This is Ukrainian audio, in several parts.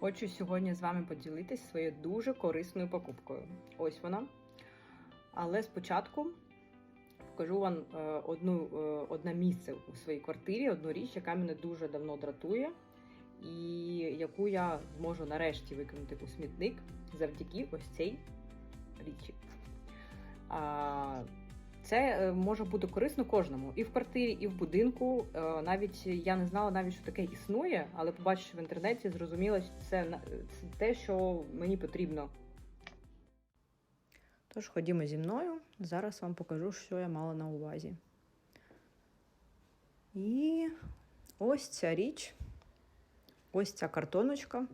Хочу сьогодні з вами поділитись своєю дуже корисною покупкою. Ось вона. Але спочатку покажу вам е, одну, е, одне місце у своїй квартирі, одну річ, яка мене дуже давно дратує, і яку я зможу нарешті викинути у смітник завдяки ось цій річі. Це е, може бути корисно кожному і в квартирі, і в будинку. Е, Навіть я не знала навіть, що таке існує, але побачивши в інтернеті, зрозуміла, що це те, що мені потрібно. Тож ходімо зі мною. Зараз вам покажу, що я мала на увазі. І ось ця річ, ось ця картоночка,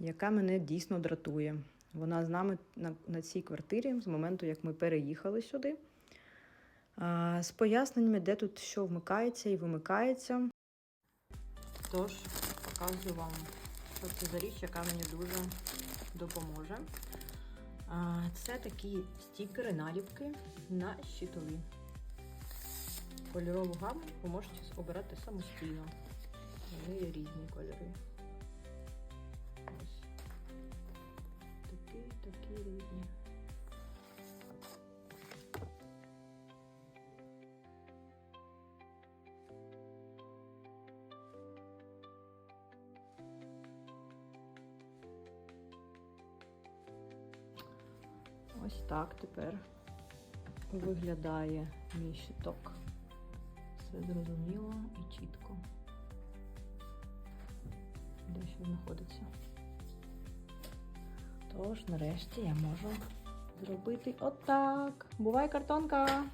яка мене дійсно дратує. Вона з нами на, на цій квартирі з моменту, як ми переїхали сюди. З поясненнями, де тут що вмикається і вимикається. Тож, показую вам, що це за річ, яка мені дуже допоможе. Це такі стікери, наліпки на щитові. Кольорову гаму ви можете обирати самостійно. Вони є різні кольори. Ось. Такі, такі різні. Ось так тепер виглядає мій щиток. Все зрозуміло і чітко. Де що знаходиться. Тож, нарешті я можу зробити отак. Бувай картонка!